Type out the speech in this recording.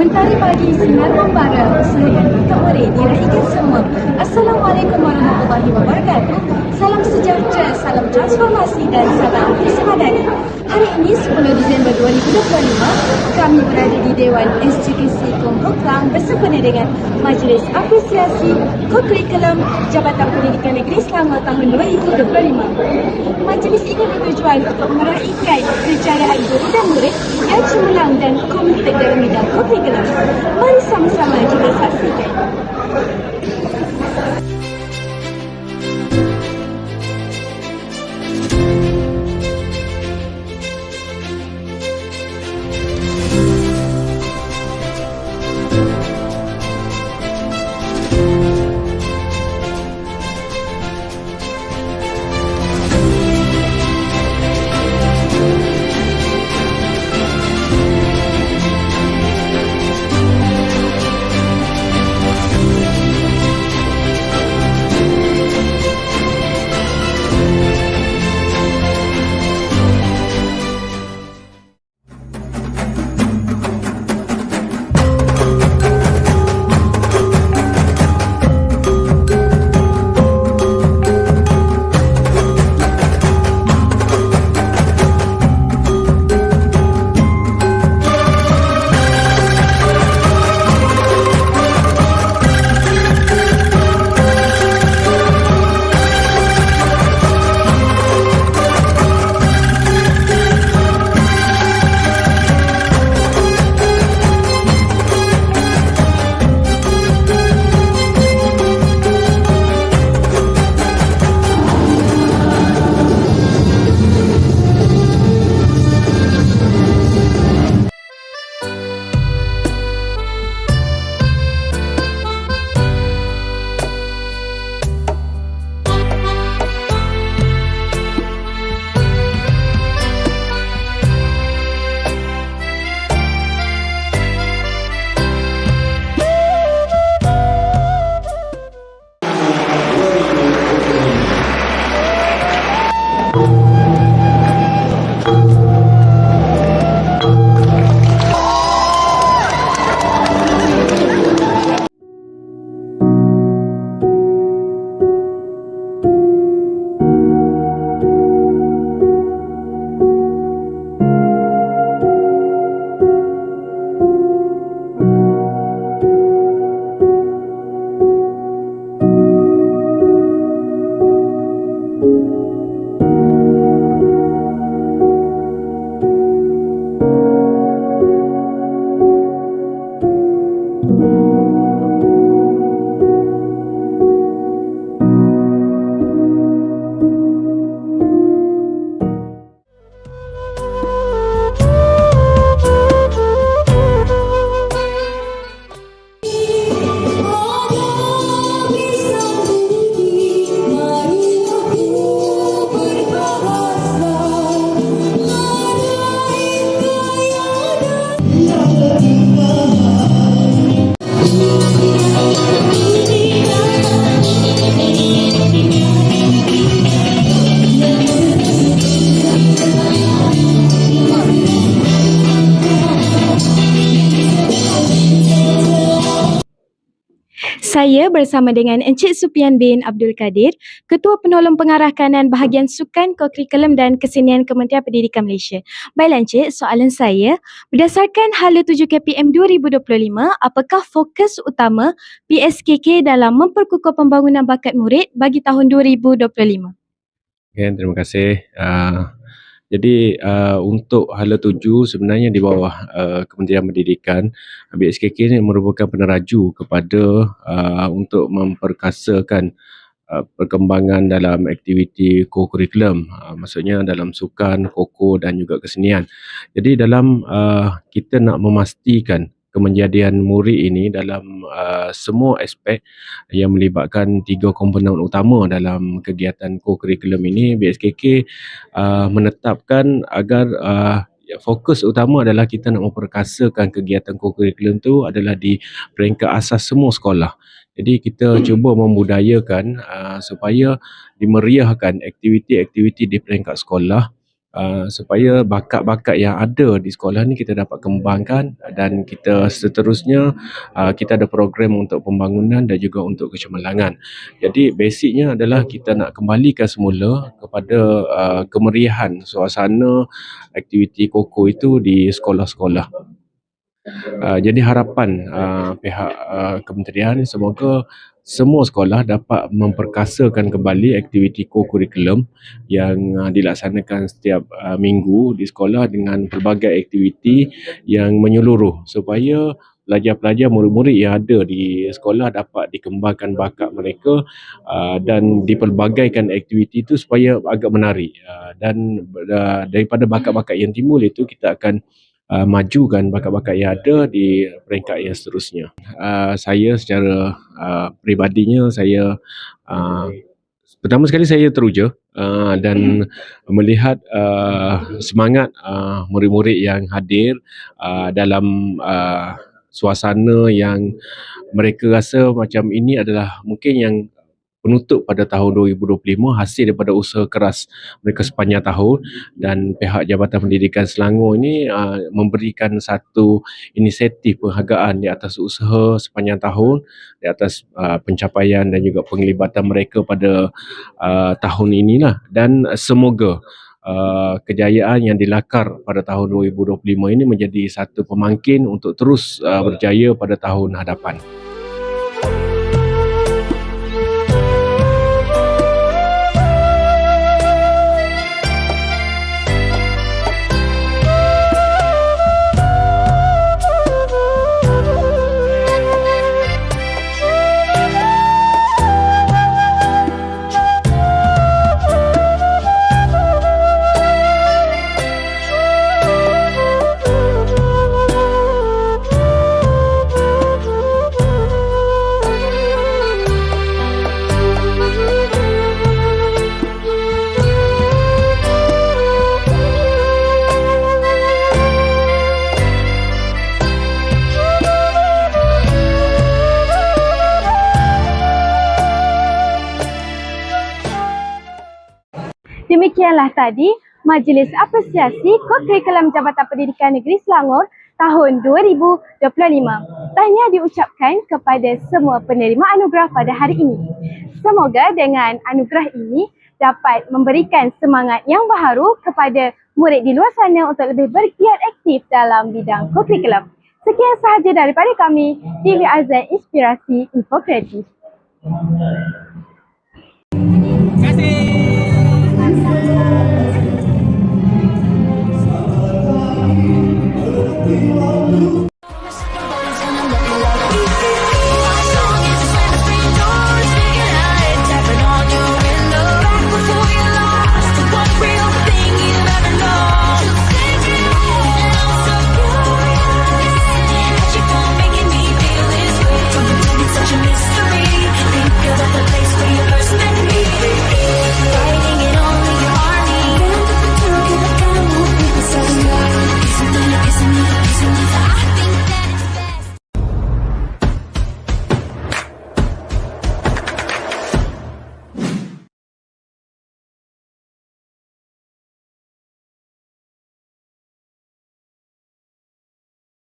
Mentari pagi sinar membara Slogan untuk murid diraikan semua. Assalamualaikum warahmatullahi wabarakatuh. Salam sejahtera, salam transformasi dan salam persahabatan Hari ini 10 Disember 2025 Kami berada di Dewan SGKC Kumpul Kelang bersempena dengan Majlis Apresiasi Kokurikulum Jabatan Pendidikan Negeri selama tahun 2025 Majlis ini bertujuan untuk meraihkan kejayaan guru dan murid yang cemerlang dan komited dalam bidang kurikulum. Mari sama-sama kita saksikan. Saya bersama dengan Encik Supian bin Abdul Kadir, Ketua Penolong Pengarah Kanan Bahagian Sukan, Kokurikulum dan Kesenian Kementerian Pendidikan Malaysia. Baiklah Encik, soalan saya, berdasarkan Hala 7 KPM 2025, apakah fokus utama PSKK dalam memperkukuh pembangunan bakat murid bagi tahun 2025? Okay, terima kasih. Uh, jadi uh, untuk hala tuju sebenarnya di bawah uh, Kementerian Pendidikan, BSKK ini merupakan peneraju kepada uh, untuk memperkasakan uh, perkembangan dalam aktiviti co-curriculum, uh, maksudnya dalam sukan, koko dan juga kesenian. Jadi dalam uh, kita nak memastikan kemenjadian murid ini dalam uh, semua aspek yang melibatkan tiga komponen utama dalam kegiatan co-curriculum ini BSKK uh, menetapkan agar uh, fokus utama adalah kita nak memperkasakan kegiatan co-curriculum itu adalah di peringkat asas semua sekolah. Jadi kita cuba membudayakan uh, supaya dimeriahkan aktiviti-aktiviti di peringkat sekolah uh, supaya bakat-bakat yang ada di sekolah ni kita dapat kembangkan dan kita seterusnya uh, kita ada program untuk pembangunan dan juga untuk kecemerlangan. Jadi basicnya adalah kita nak kembalikan semula kepada uh, kemeriahan suasana aktiviti koko itu di sekolah-sekolah. Uh, jadi harapan uh, pihak uh, kementerian semoga semua sekolah dapat memperkasakan kembali aktiviti co-curriculum yang uh, dilaksanakan setiap uh, minggu di sekolah dengan pelbagai aktiviti yang menyeluruh supaya pelajar-pelajar murid-murid yang ada di sekolah dapat dikembangkan bakat mereka uh, dan dipelbagaikan aktiviti itu supaya agak menarik. Uh, dan uh, daripada bakat-bakat yang timbul itu kita akan uh, majukan bakat-bakat yang ada di peringkat yang seterusnya. Uh, saya secara uh, peribadinya saya uh, pertama sekali saya teruja uh, dan melihat uh, semangat uh, murid-murid yang hadir uh, dalam uh, suasana yang mereka rasa macam ini adalah mungkin yang penutup pada tahun 2025 hasil daripada usaha keras mereka sepanjang tahun dan pihak Jabatan Pendidikan Selangor ini uh, memberikan satu inisiatif penghargaan di atas usaha sepanjang tahun di atas uh, pencapaian dan juga penglibatan mereka pada uh, tahun inilah dan semoga Uh, kejayaan yang dilakar pada tahun 2025 ini menjadi satu pemangkin untuk terus uh, berjaya pada tahun hadapan. Demikianlah tadi Majlis Apresiasi Kurikulum Jabatan Pendidikan Negeri Selangor tahun 2025. Tahniah diucapkan kepada semua penerima anugerah pada hari ini. Semoga dengan anugerah ini dapat memberikan semangat yang baharu kepada murid di luar sana untuk lebih bergiat aktif dalam bidang kurikulum. Sekian sahaja daripada kami, TV Azan Inspirasi Info Kreatif. Terima kasih.